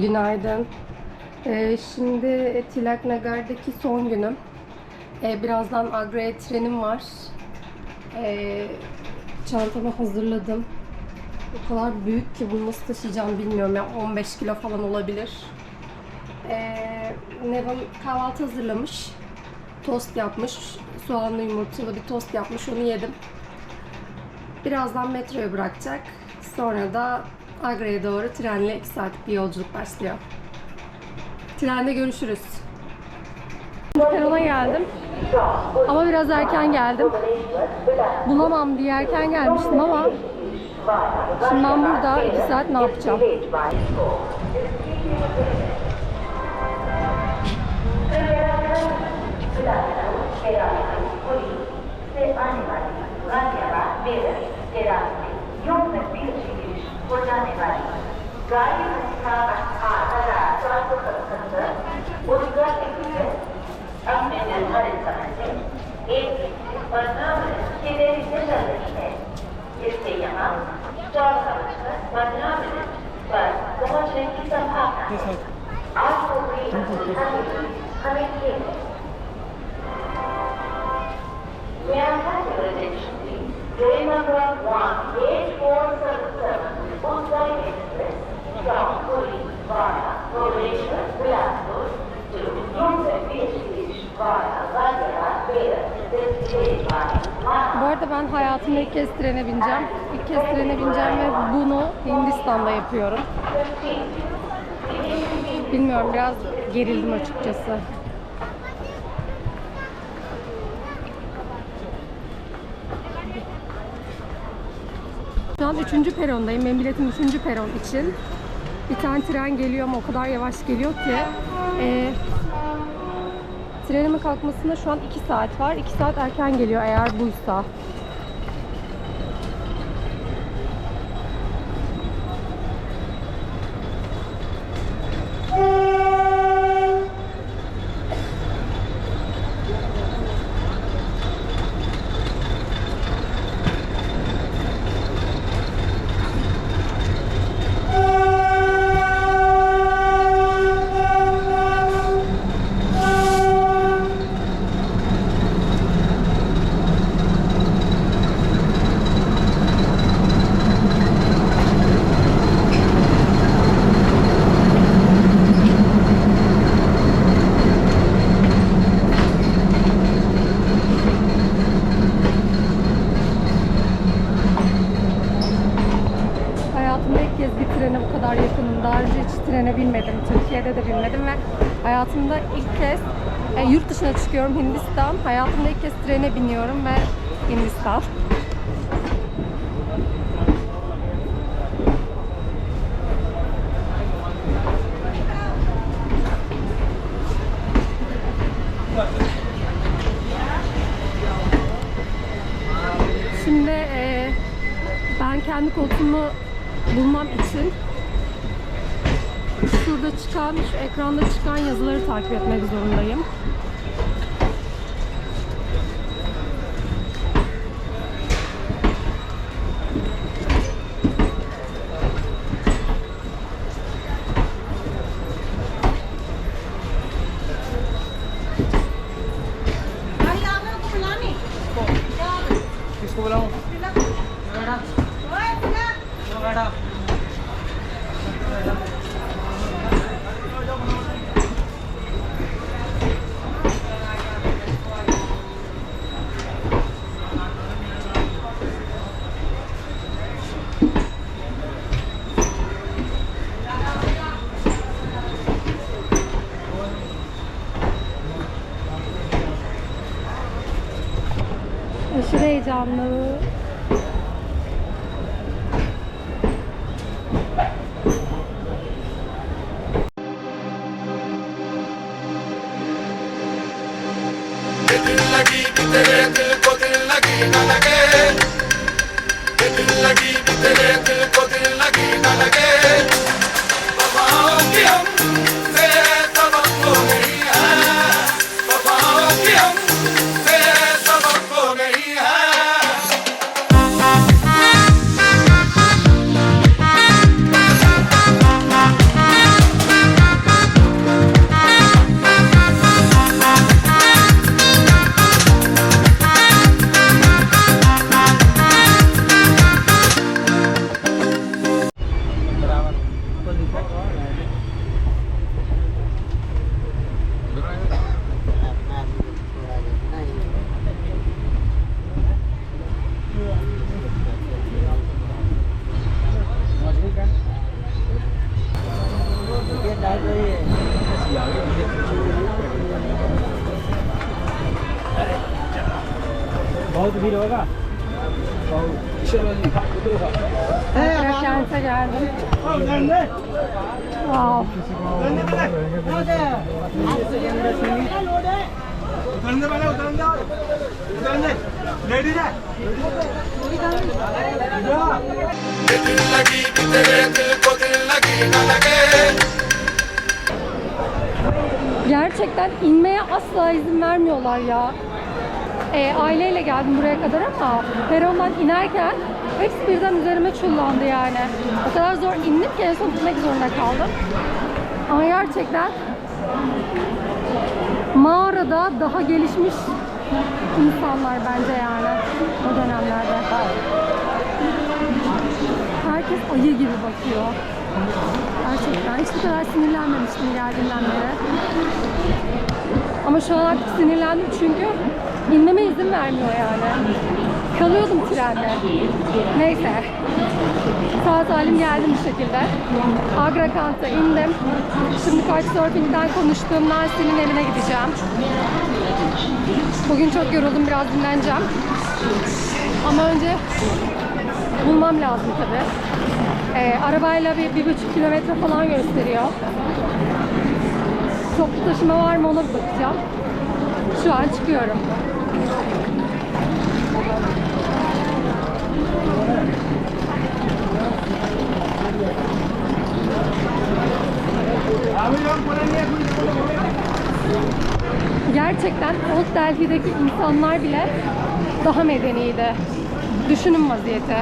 Günaydın. Ee, şimdi Tilak Nagar'daki son günüm. Ee, birazdan Agra'ya trenim var. Ee, çantamı hazırladım. O kadar büyük ki bunu nasıl taşıyacağım bilmiyorum. Yani 15 kilo falan olabilir. Ee, Nevan kahvaltı hazırlamış. Tost yapmış. Soğanlı yumurtalı bir tost yapmış. Onu yedim. Birazdan metroya bırakacak. Sonra da Agra'ya doğru trenle 2 saatlik bir yolculuk başlıyor. Trende görüşürüz. Perona geldim. Ama biraz erken geldim. Bulamam diye erken gelmiştim ama şimdi ben burada 2 saat ne yapacağım? May I have your attention, please? Train number one, eight four seven, Bu arada ben hayatımda ilk kez trene bineceğim. İlk kez trene bineceğim ve bunu Hindistan'da yapıyorum. Bilmiyorum biraz gerildim açıkçası. Şu an 3. perondayım. Benim biletim 3. peron için. Bir tane tren geliyor ama o kadar yavaş geliyor ki. Ee, trenimin kalkmasında şu an 2 saat var. 2 saat erken geliyor eğer buysa. Hayatımda ilk kez bir trene bu kadar yakınım. Daha önce hiç trene binmedim. Türkiye'de de binmedim ve hayatımda ilk kez e, yurt dışına çıkıyorum Hindistan. Hayatımda ilk kez trene biniyorum ve Hindistan. Şimdi e, ben kendi koltuğumu bulmam için uçağın şu ekranda çıkan yazıları takip etmek zorundayım. Thank you. Aşırı heyecanlı. बहुत भीड़ होगा Agra kente geldim. Wow. उतरने वाला उतरने दो उतरने लेडीज है दिल लगी कि तेरे दिल को दिल लगी न लगे Gerçekten inmeye asla izin vermiyorlar ya. E, aileyle geldim buraya kadar ama perondan inerken hepsi birden üzerime çullandı yani. O kadar zor indim ki en son gitmek zorunda kaldım. Ama gerçekten mağarada daha gelişmiş insanlar bence yani o dönemlerde. Herkes ayı gibi bakıyor. Gerçekten hiç bu kadar sinirlenmemiştim geldiğimden beri. Ama şu an artık sinirlendim çünkü inmeme izin vermiyor yani. Kalıyordum trende. Neyse. Sağ salim geldim bir şekilde. Agra Kant'a indim. Şimdi Couchsurfing'den konuştuğum Nancy'nin evine gideceğim. Bugün çok yoruldum, biraz dinleneceğim. Ama önce bulmam lazım tabii. Ee, arabayla bir, bir buçuk kilometre falan gösteriyor. Toplu taşıma var mı ona bir bakacağım. Şu an çıkıyorum. Gerçekten Old Delhi'deki insanlar bile daha medeniydi. Düşünün vaziyeti.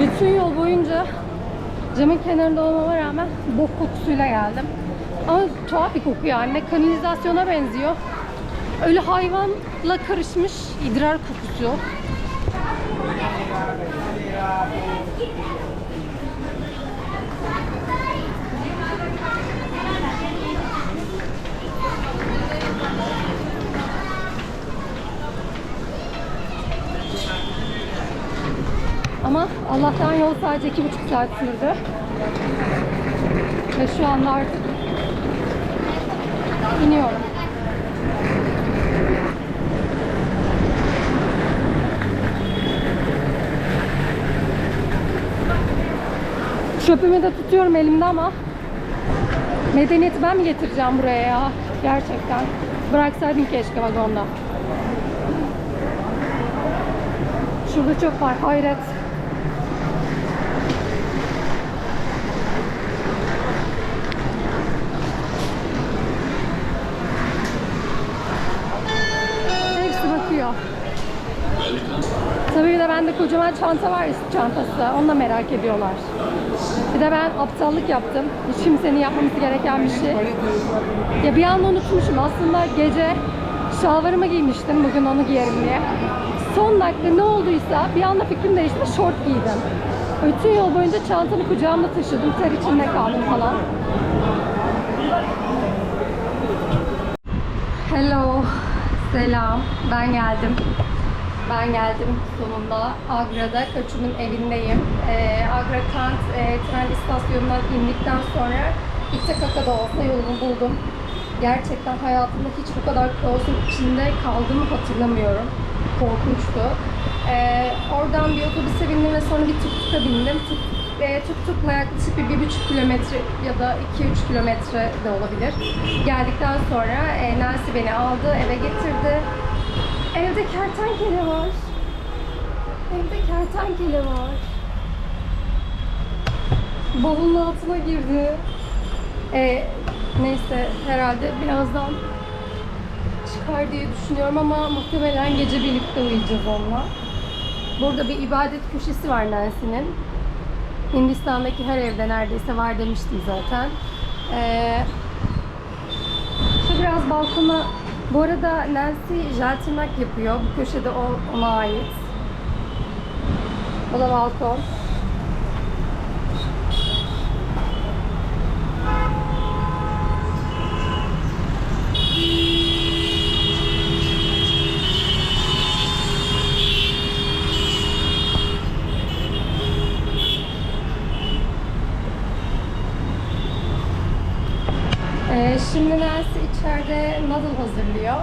Bütün yol boyunca camın kenarında olmama rağmen bok kokusuyla geldim. Ama tuhaf bir koku yani. Ne kanalizasyona benziyor. Ölü hayvanla karışmış idrar kokusu. Ama Allah'tan yol sadece iki buçuk saat sürdü. Ve şu anda artık iniyorum. Çöpümü de tutuyorum elimde ama medeniyeti ben mi getireceğim buraya ya? Gerçekten. Bıraksaydım keşke vagonda. Şurada çöp var. Hayret. Kocaman çanta var sırt çantası. Onu da merak ediyorlar. Bir de ben aptallık yaptım. Hiç kimsenin yapmaması gereken bir şey. Ya bir anda unutmuşum. Aslında gece şalvarımı giymiştim. Bugün onu giyerim diye. Son dakika ne olduysa bir anda fikrim değişti. Şort giydim. Bütün yol boyunca çantamı kucağımda taşıdım. Ter içinde kaldım falan. Hello. Selam. Ben geldim. Ben geldim sonunda. Agra'da Kaçum'un evindeyim. Ee, Agra Kant e, tren istasyonundan indikten sonra İttakaka'da olsa yolumu buldum. Gerçekten hayatımda hiç bu kadar kaosun içinde kaldığımı hatırlamıyorum. Korkunçtu. Ee, oradan bir otobüse bindim ve sonra bir tuk-tuk'a bindim. Tuk, e, tuk-tuk'la yaklaşık bir, bir buçuk kilometre ya da iki üç kilometre de olabilir. Geldikten sonra e, Nancy beni aldı, eve getirdi. Evde kertenkele var. Evde kertenkele var. Bavulun altına girdi. E, neyse herhalde birazdan çıkar diye düşünüyorum ama muhtemelen gece birlikte uyuyacağız onunla. Burada bir ibadet köşesi var Nancy'nin. Hindistan'daki her evde neredeyse var demiştim zaten. Ee, şu biraz balkona... Bu arada Nancy jel yapıyor. Bu köşede o ona ait. Bu da balkon. Ee, şimdi Nancy içeride noodle hazırlıyor.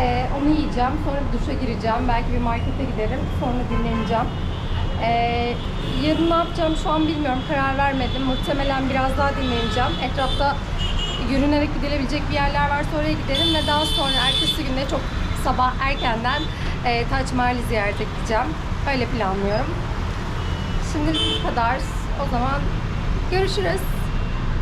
Ee, onu yiyeceğim. Sonra duşa gireceğim. Belki bir markete giderim. Sonra dinleneceğim. Ee, yarın ne yapacağım şu an bilmiyorum. Karar vermedim. Muhtemelen biraz daha dinleneceğim. Etrafta yürünerek gidilebilecek bir yerler varsa oraya giderim ve daha sonra ertesi günde çok sabah erkenden e, Taç Mahal'i ziyarete gideceğim. Öyle planlıyorum. Şimdilik bu kadar. O zaman görüşürüz.